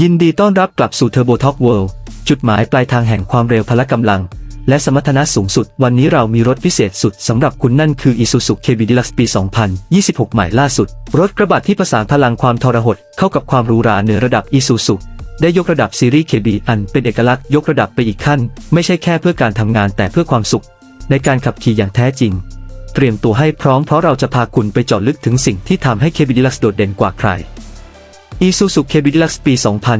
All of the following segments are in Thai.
ยินดีต้อนรับกลับสู่ Turbo Talk World จุดหมายปลายทางแห่งความเร็วพละกำลัง และสมรรถนะสูงสุด วันนี้เรามีรถพิเศษสุดสำหรับคุณนั่นคือ Isuzu KB Deluxe ปี 2026 ใหม่ล่าสุด รถกระบะที่ประสานพลังความทรหดเข้ากับความหรูหราเหนือระดับ Isuzu ได้ยกระดับซีรีส์ KB อันเป็นเอกลักษณ์ยกระดับไปอีกขั้น ไม่ใช่แค่เพื่อการทำงานแต่เพื่อความสุข ในการขับขี่อย่างแท้จริง เตรียมตัวให้พร้อมเพราะเราจะพาคุณไปเจาะลึกถึงสิ่งที่ทำให้ KB Deluxe โดดเด่นกว่าใคร Isuzu KB Deluxe ปี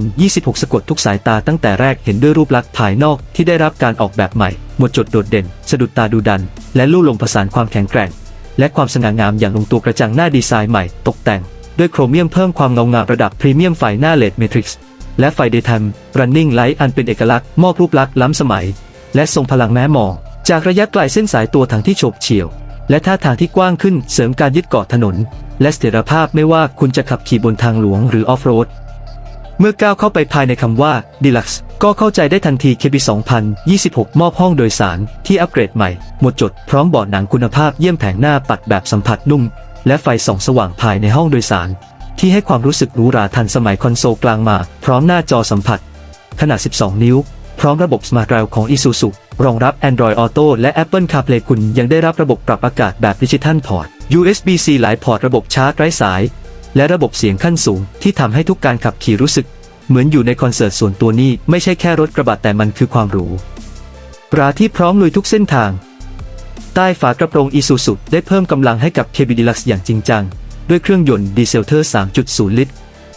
2026 สะกดทุกสายตาตั้งแต่แรกเห็นด้วยรูปลักษณ์ภายนอกที่ได้รับการออกแบบใหม่ หมดจดโดดเด่น สะดุดตาดูดัน และลู่ลมผสานความแข็งแกร่ง และความสง่างามอย่างลงตัวกระจังหน้าดีไซน์ใหม่ ตกแต่ง ด้วยโครเมียมเพิ่มความเงางามระดับพรีเมียมไฟหน้าเลดเมทริกซ์และไฟเดย์ไทม์ running light อันเป็นเอกลักษณ์มอบรูปลักษณ์ล้ำสมัย และทรงพลังแม้มองจากระยะไกลเส้นสายตัวถังที่โฉบเฉี่ยว และท่าทางที่กว้างขึ้นเสริมการยึดเกาะถนน และเสถียรภาพไม่ว่าคุณจะขับขี่บนทางหลวงหรือออฟโรด เมื่อก้าวเข้าไปภายในคำว่า Deluxe ก็เข้าใจได้ทันที KB 2026 มอบห้องโดยสารที่อัปเกรดใหม่ หมดจดพร้อมเบาะหนังคุณภาพเยี่ยมแผงหน้าปัดแบบสัมผัสนุ่ม และไฟส่องสว่างภายในห้องโดยสาร ที่ให้ความรู้สึกหรูหราทันสมัยคอนโซลกลางมา พร้อมหน้าจอสัมผัส ขนาด 12 นิ้ว พร้อมระบบ Smart Drive ของ Isuzu รองรับ Android Auto และ Apple CarPlay คุณยังได้รับระบบปรับอากาศแบบดิจิทัลพอร์ต USB-C หลายพอร์ตระบบชาร์จไร้สาย และระบบเสียงขั้นสูง ที่ทำให้ทุกการขับขี่รู้สึก เหมือนอยู่ในคอนเสิร์ตส่วนตัวนี้ไม่ใช่แค่รถกระบะแต่มันคือความหรูปราที่พร้อมลุยทุกเส้นทาง ใต้ฝากระโปรง Isuzu ได้เพิ่มกำลังให้กับ KB Deluxe อย่างจริงจัง ด้วยเครื่องยนต์ดีเซลเทอร์ 3.0 ลิตร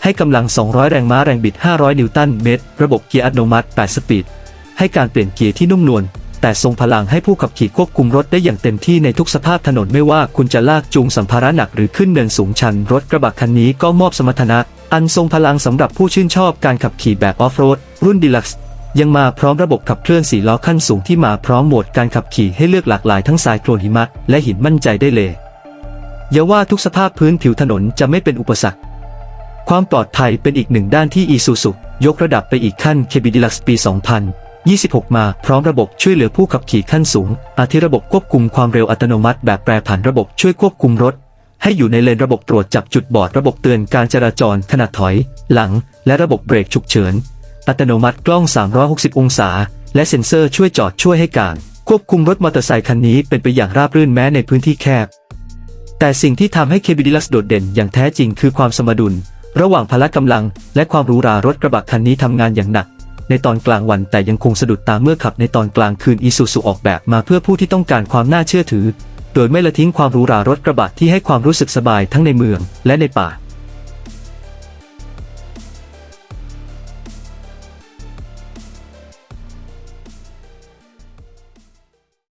ให้กำลัง 200 แรงม้าแรงบิด 500 นิวตันเมตร ระบบเกียร์อัตโนมัติ 8 สปีด ให้การเปลี่ยนเกียร์ที่นุ่มนวล แต่ทรงพลังให้ผู้ขับขี่ควบคุมรถได้อย่างเต็มที่ในทุกสภาพถนนไม่ว่าคุณจะลากจูงสัมภาระหนักหรือขึ้นเนินสูงชัน รถกระบะคันนี้ก็มอบสมรรถนะ อันทรงพลังสำหรับผู้ชื่นชอบการขับขี่แบบออฟโรด รุ่นดีลักซ์ยังมาพร้อมระบบขับเคลื่อนสี่ล้อขั้นสูงที่มาพร้อมโหมดการขับขี่ให้เลือกหลากหลายทั้งทรายโคลนหิมะและหินมั่นใจได้เลยอย่าว่าทุกสภาพพื้นผิวถนนจะไม่เป็นอุปสรรค ความปลอดภัยเป็นอีกหนึ่งด้านที่ Isuzu ยกระดับไปอีกขั้น KB Deluxe ปี 2026 มาพร้อมระบบช่วยเหลือผู้ขับขี่ขั้นสูง อาทิระบบควบคุมความเร็วอัตโนมัติ แบบแปรผันระบบช่วยควบคุมรถ ให้อยู่ในเลนระบบตรวจจับจุดบอดระบบเตือนการจราจรขณะถอย หลัง และระบบเบรกฉุกเฉิน อัตโนมัติกล้อง 360 องศา และเซ็นเซอร์ช่วยจอดช่วยให้การ ควบคุมรถมอเตอร์ไซค์คันนี้เป็นไปอย่างราบรื่นแม้ในพื้นที่แคบ แต่สิ่งที่ทำให้ KB Deluxe โดดเด่นอย่างแท้จริงคือความสมดุล ระหว่างพละกำลังและความหรูหรารถกระบะคันนี้ทำงานอย่างหนัก ในตอนกลางวันแต่ยังคงสะดุดตาเมื่อขับในตอนกลางคืนอิซูซูออกแบบมาเพื่อผู้ที่ต้องการความน่าเชื่อถือ โดยไม่ละทิ้งความหรูหรารถกระบะที่ให้ความรู้สึกสบายทั้งในเมืองและในป่า